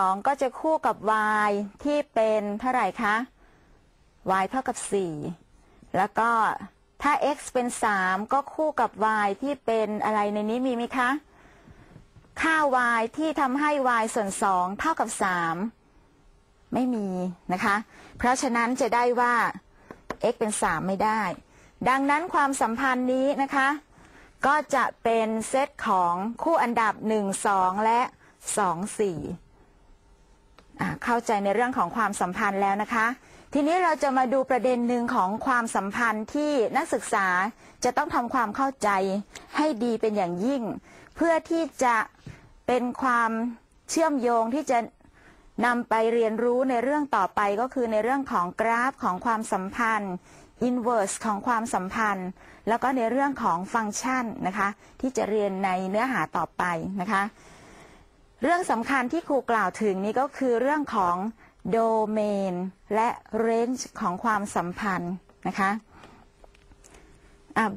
2 ก็จะคู่กับ y ที่เป็นเท่าไหร่คะ y เท่ากับ 4 แล้วก็ถ้า x เป็น 3 ก็คู่กับ y ที่เป็นอะไรในนี้มีไหมคะ ค่า y ที่ทำให้ y ส่วน 2 เท่ากับ 3 ไม่มีนะคะ เพราะฉะนั้นจะได้ว่า x เป็น 3 ไม่ได้ ดังนั้นความสัมพันธ์นี้นะคะ ก็จะเป็นเซตของคู่อันดับ 1 2 และ 2 4อ่ เข้าใจในเรื่องของความสัมพันธ์แล้วนะคะ ทีนี้เราจะมาดูประเด็นหนึ่งของความสัมพันธ์ที่นักศึกษาจะต้องทำความเข้าใจให้ดีเป็นอย่างยิ่ง เพื่อที่จะเป็นความเชื่อมโยงที่จะนำไปเรียนรู้ในเรื่องต่อไปก็คือในเรื่องของกราฟของความสัมพันธ์ inverse ของความสัมพันธ์ แล้วก็ในเรื่องของฟังก์ชันนะคะ ที่จะเรียนในเนื้อหาต่อไปนะคะ เรื่องสำคัญที่ครูกล่าวถึงนี้ก็คือเรื่องของโดเมนและเรนจ์ของความสัมพันธ์นะคะ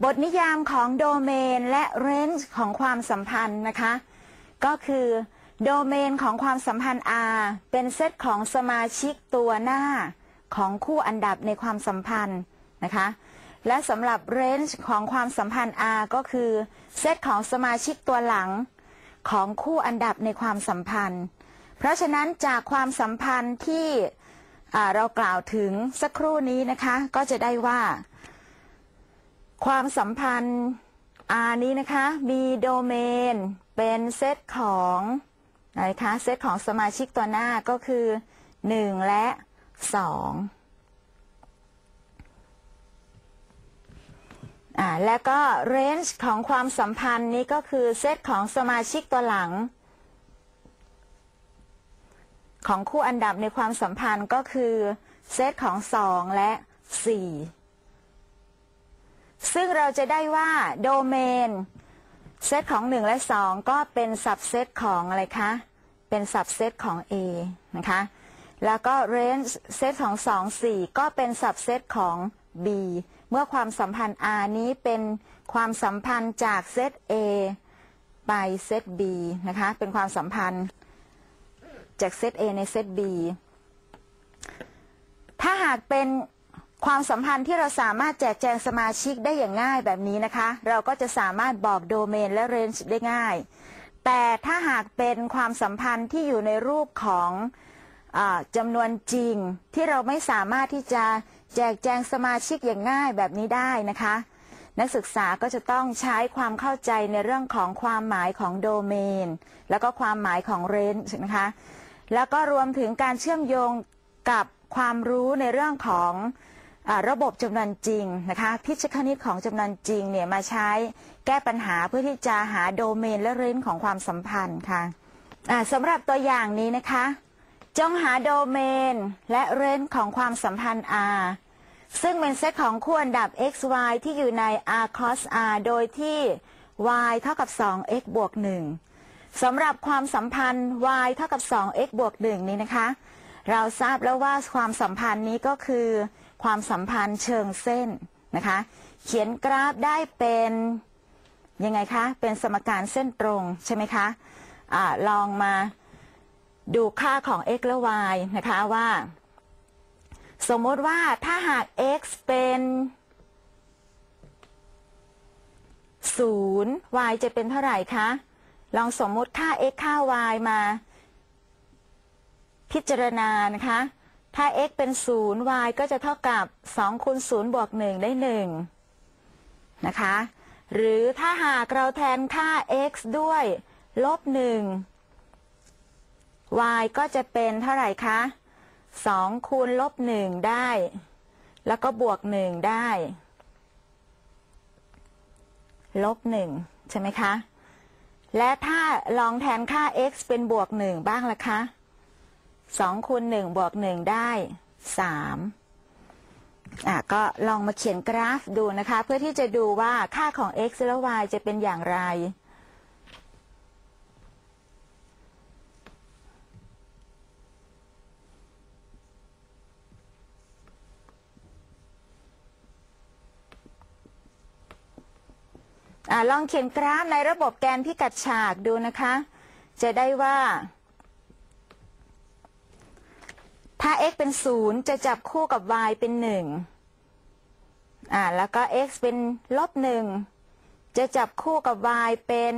บทนิยามของโดเมนและเรนจ์ของความสัมพันธ์นะคะก็คือโดเมนของความสัมพันธ์ R เป็นเซตของสมาชิกตัวหน้าของคู่อันดับในความสัมพันธ์นะคะและสำหรับเรนจ์ของความสัมพันธ์ R ก็คือเซตของสมาชิกตัวหลัง ของคู่อันดับในความสัมพันธ์ เพราะฉะนั้นจากความสัมพันธ์ที่เรากล่าวถึงสักครู่นี้นะคะ ก็จะได้ว่า ความสัมพันธ์ R นี้นะคะ มีโดเมน เป็นเซตของอะไรคะเซตของสมาชิกตัวหน้าก็คือ 1 และ 2 อ่าแล้วก็ range ของความสัมพันธ์นี้ก็คือเซตของสมาชิกตัวหลัง ของคู่อันดับในความสัมพันธ์ก็คือเซตของ 2 และ 4 ซึ่งเราจะได้ว่าโดเมนเซตของ 1 และ 2 ก็เป็นสับเซตของอะไรคะ เป็นสับเซตของ A นะคะ แล้วก็ range เซตของ 2 4 ก็เป็นสับเซตของ B เมื่อความสัมพันธ์ R นี้เป็นความสัมพันธ์จากเซต A ไปเซต B นะคะ เป็นความสัมพันธ์จากเซต A ในเซต B ถ้าหากเป็นความสัมพันธ์ที่เราสามารถแจกแจงสมาชิกได้อย่างง่ายแบบนี้นะคะ เราก็จะสามารถบอกโดเมนและเรนจ์ได้ง่าย แต่ถ้าหากเป็นความสัมพันธ์ที่อยู่ในรูปของอจำนวนจริงที่เราไม่สามารถที่จะ แจกแจงสมาชิกอย่างง่ายแบบนี้ได้นะคะ นักศึกษาก็จะต้องใช้ความเข้าใจในเรื่องของความหมายของโดเมน แล้วก็ความหมายของเรนจ์นะคะ แล้วก็รวมถึงการเชื่อมโยงกับความรู้ในเรื่องของอระบบจำนวนจริงนะคะพิชคณิตของจำนวนจริงเนี่ยมาใช้แก้ปัญหาเพื่อที่จะหาโดเมนและเรนจ์ของความสัมพันธ์ค่ะะสำหรับตัวอย่างนี้นะคะ จงหาโดเมน และเรนของความสัมพันธ์ R ซึ่งเป็นเซตของคู่อันดับ x y ที่อยู่ใน r cos r โดยที่ y เท่ากับ 2x บวก 1สำหรับความสัมพันธ์ y เท่ากับ 2x บวก 1 นี้นะคะ เราทราบแล้วว่าความสัมพันธ์นี้ก็คือ ความสัมพันธ์เชิงเส้นนะคะ เขียนกราฟได้เป็นยังไงคะ เป็นสมการเส้นตรงใช่ไหมคะอะลองมา ดูค่าของ x และ y นะคะว่า สมมติว่าถ้าหาก x เป็น 0 y จะเป็นเท่าไหร่คะ ลองสมมติค่า x ค่า y มา พิจารณานะคะ ถ้า x เป็น 0 y ก็จะเท่ากับ 2คูณ0บวก 1 ได้ 1 นะคะ หรือถ้าหากเราแทนค่า x ด้วยลบ 1 y ก็จะเป็นเท่าไหร่คะ2คูณลบ1ได้ แล้วก็บวก 1 ได้ ลบ 1 ใช่ไหมคะ และถ้าลองแทนค่า x เป็นบวก 1 บ้างละคะ2คูณ1บวก 1 ได้ 3 อะ ก็ลองมาเขียนกราฟดูนะคะ เพื่อที่จะดูว่าค่าของ x และ y จะเป็นอย่างไร อลองเขียนกราฟในระบบแกนพิกัดฉากดูนะคะ จะได้ว่าถ้า x เป็นศูนย์จะจับคู่กับ y เป็นหนึ่งอ่า แล้วก็ x เป็นลบหนึ่งจะจับคู่กับ y เป็น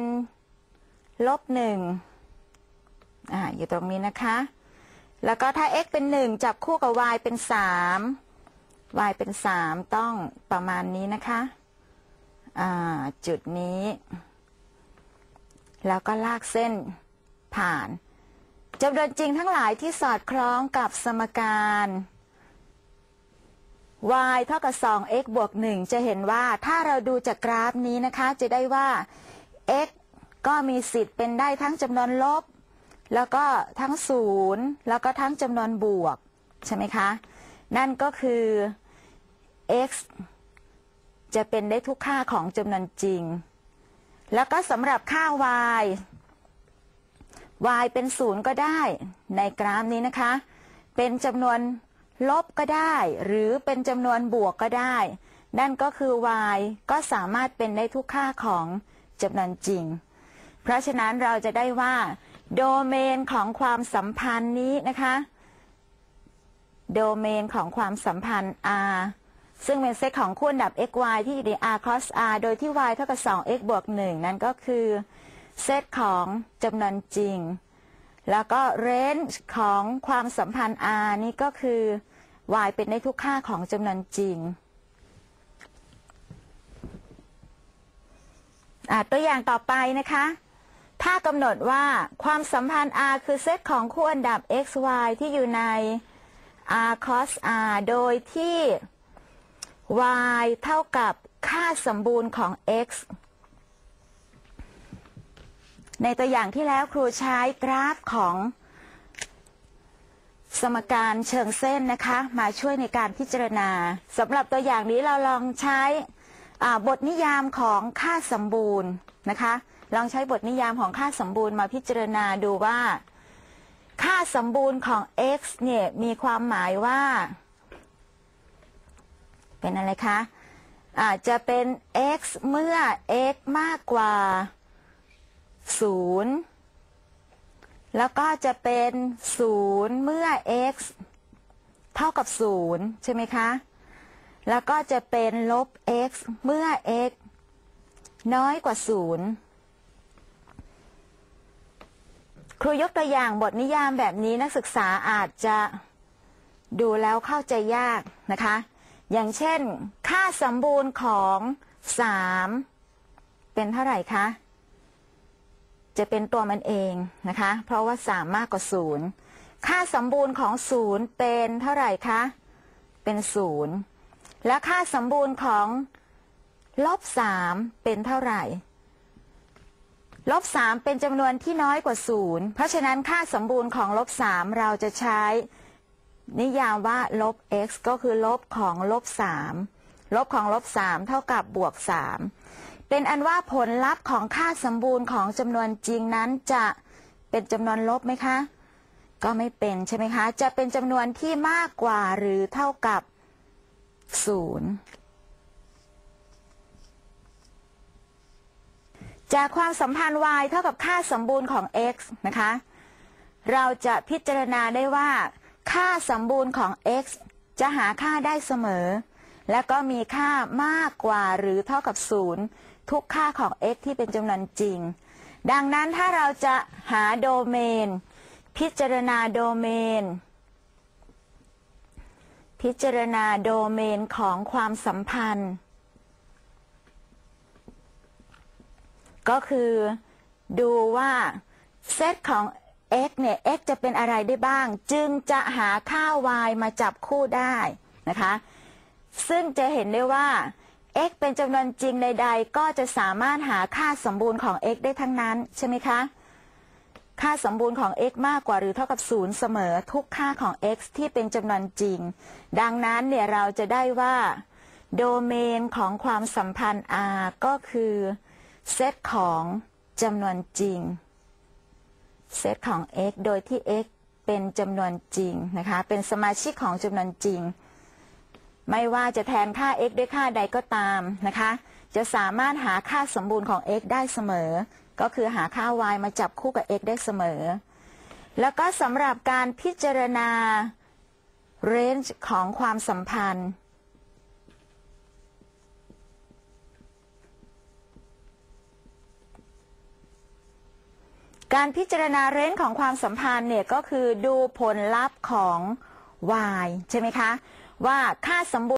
ลบหนึ่งอ่า อยู่ตรงนี้นะคะ แล้วก็ถ้า x เป็นหนึ่งจับคู่กับ y เป็นสาม y เป็นสามต้องประมาณนี้นะคะ จุดนี้แล้วก็ลากเส้นผ่านจำนวนจริงทั้งหลายที่สอดคล้องกับสมการ y เท่ากับ 2x บวก 1 จะเห็นว่าถ้าเราดูจากกราฟนี้นะคะ จะได้ว่า x ก็มีสิทธิ์เป็นได้ทั้งจำนวนลบ แล้วก็ทั้งศูนย์แล้วก็ทั้งจำนวนบวก ใช่ไหมคะ นั่นก็คือ x จะเป็นได้ทุกค่าของจำนวนจริง แล้วก็สำหรับค่า y y เป็นศูนย์ก็ได้ในกราฟนี้นะคะ เป็นจำนวนลบก็ได้ หรือเป็นจำนวนบวกก็ได้ นั่นก็คือ y ก็สามารถเป็นได้ทุกค่าของจำนวนจริง เพราะฉะนั้นเราจะได้ว่า โดเมนของความสัมพันธ์นี้นะคะ โดเมนของความสัมพันธ์ r ซึ่งเป็นเซตของคู่อันดับ x y ที่อยู่ใน r cross r โดยที่ y เท่ากับ 2x บวก 1 นั่นก็คือเซตของจำนวนจริง แล้วก็เรนจ์ของความสัมพันธ์ r นี่ก็คือ y เป็นในทุกค่าของจำนวนจริงตัวอย่างต่อไปนะคะ ถ้ากำหนดว่าความสัมพันธ์ r คือเซตของคู่อันดับ x y ที่อยู่ใน r cos r โดยที่ y เท่ากับค่าสมบูรณ์ของ x ในตัวอย่างที่แล้วครูใช้กราฟของสมการเชิงเส้นนะคะ มาช่วยในการพิจารณาสำหรับตัวอย่างนี้เราลองใช้บทนิยามของค่าสมบูรณ์นะคะ ลองใช้บทนิยามของค่าสมบูรณ์มาพิจารณาดูว่า ค่าสมบูรณ์ของ x เนี่ยมีความหมายว่า เป็นอะไรคะ อาจจะเป็น x เมื่อ x มากกว่าศูนย์แล้วก็จะเป็นศูนย์เมื่อ x เท่ากับศูนย์ใช่ไหมคะ แล้วก็จะเป็นลบ x เมื่อ x น้อยกว่าศูนย์ครูยกตัวอย่างบทนิยามแบบนี้นักศึกษาอาจจะดูแล้วเข้าใจยากนะคะ อย่างเช่น ค่าสมบูรณ์ของ 3 เป็นเท่าไหร่คะ จะเป็นตัวมันเองนะคะ เพราะว่าสามากกว่าศูนย์ค่าสมบูรณ์ของศูนย์เป็นเท่าไหร่คะ เป็นศูนย์และค่าสมบูรณ์ของลบสามเป็นเท่าไหร่ลบสามเป็นจำนวนที่น้อยกว่าศูนย์เพราะฉะนั้นค่าสมบูรณ์ของลบสามเราจะใช้ นิยามว่าลบ x ก็คือลบของลบสามลบของลบสามเท่ากับบวกสามเป็นอันว่าผลลัพธ์ของค่าสมบูรณ์ของจำนวนจริงนั้นจะเป็นจำนวนลบไหมคะ ก็ไม่เป็นใช่ไหมคะ จะเป็นจำนวนที่มากกว่าหรือเท่ากับศูนย์จากความสัมพันธ์ y เท่ากับค่าสมบูรณ์ของ x นะคะ เราจะพิจารณาได้ว่า ค่าสมบูรณ์ของ x จะหาค่าได้เสมอ และก็มีค่ามากกว่าหรือเท่ากับศูนย์ทุกค่าของ x ที่เป็นจำนวนจริง ดังนั้นถ้าเราจะหาโดเมน พิจารณาโดเมน พิจารณาโดเมนของความสัมพันธ์ ก็คือดูว่าเซตของ x เนี่ย x จะเป็นอะไรได้บ้าง จึงจะหาค่า y มาจับคู่ได้นะคะ ซึ่งจะเห็นได้ว่า x เป็นจำนวนจริงใด ๆ ก็จะสามารถหาค่าสมบูรณ์ของ x ได้ทั้งนั้นใช่ไหมคะ ค่าสมบูรณ์ของ x มากกว่าหรือเท่ากับ 0 เสมอทุกค่าของ x ที่เป็นจำนวนจริง ดังนั้นเนี่ยเราจะได้ว่า โดเมนของความสัมพันธ์ R ก็คือเซตของจำนวนจริง เซตของ x โดยที่ x เป็นจำนวนจริงนะคะ เป็นสมาชิกของจำนวนจริง ไม่ว่าจะแทนค่า x ด้วยค่าใดก็ตามนะคะ จะสามารถหาค่าสมบูรณ์ของ x ได้เสมอ ก็คือหาค่า y มาจับคู่กับ x ได้เสมอ แล้วก็สำหรับการพิจารณา range ของความสัมพันธ์ การพิจารณาเร้นของความสัมพันธ์เนี่ยก็คือดูผลลัพธ์ของ y ใช่ไหมคะ ว่าค่าสมบูรณ์